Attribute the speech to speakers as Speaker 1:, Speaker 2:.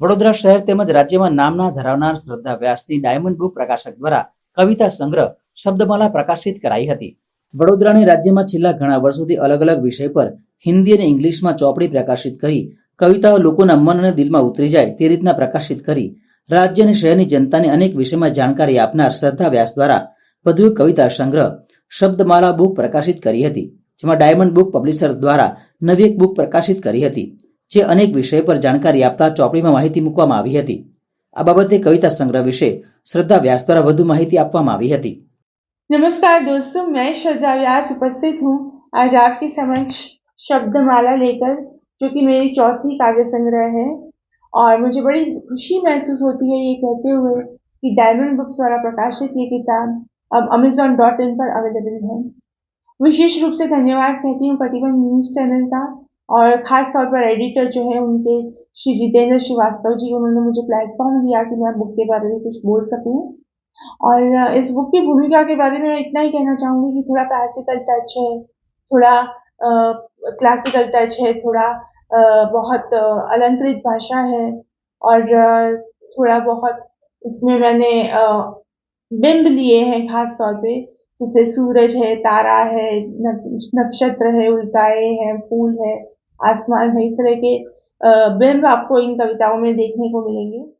Speaker 1: વડોદરા શહેર તેમજ રાજ્યમાં નામના ધરાવનાર શ્રદ્ધા વ્યાસની ડાયમંડ બુક પ્રકાશક દ્વારા કવિતા સંગ્રહ શબ્દમાલા પ્રકાશિત કરાઈ હતી. વડોદરાને રાજ્યમાં છેલ્લા ઘણા વર્ષોથી અલગ અલગ વિષય પર હિન્દી અને ઇંગ્લિશમાં ચોપડી પ્રકાશિત કરી, કવિતાઓ લોકોના મન અને દિલમાં ઉતરી જાય તે રીતના પ્રકાશિત કરી, રાજ્ય અને શહેરની જનતાને અનેક વિષયમાં જાણકારી આપનાર શ્રદ્ધા વ્યાસ દ્વારા વધુ કવિતા સંગ્રહ શબ્દમાલા બુક પ્રકાશિત કરી હતી, જેમાં ડાયમંડ બુક પબ્લિશર દ્વારા નવી એક બુક પ્રકાશિત કરી હતી. જે અનેક વિષય પર જાણકારી આપતા ચોપડીમાં માહિતી મૂકવામાં આવી હતી આ બાબતે કવિતા સંગ્રહ વિશે શ્રદ્ધા વ્યાસ દ્વારા વધુ માહિતી આપવામાં આવી હતી
Speaker 2: नमस्कार दोस्तों मैं श्रद्धा व्यास उपस्थित हूँ आज आपके समक्ष शब्दमाला लेकर जो कि मेरी चौथी काव्य संग्रह है और मुझे बड़ी खुशी महसूस होती है ये कहते हुए कि डायमंड बुक्स द्वारा प्रकाशित ये किताब अब अमेजोन डॉट इन पर अवेलेबल है विशेष रूप से धन्यवाद कहती हूँ प्रतिबंध न्यूज चैनल का और खास तौर पर एडिटर जो है उनके श्री जितेंद्र श्रीवास्तव जी उन्होंने मुझे प्लेटफॉर्म दिया कि मैं बुक के बारे में कुछ बोल सकूँ। और इस बुक की भूमिका के बारे में मैं इतना ही कहना चाहूँगी कि थोड़ा क्लासिकल टच है थोड़ा क्लासिकल टच है थोड़ा अ, बहुत अलंकृत भाषा है और थोड़ा बहुत इसमें मैंने बिंब लिए हैं खास तौर पे जैसे सूरज है तारा है नक्षत्र है उल्काएँ हैं फूल है। आसमान है। इस तरह के बिंब आपको इन कविताओं में देखने को मिलेंगे।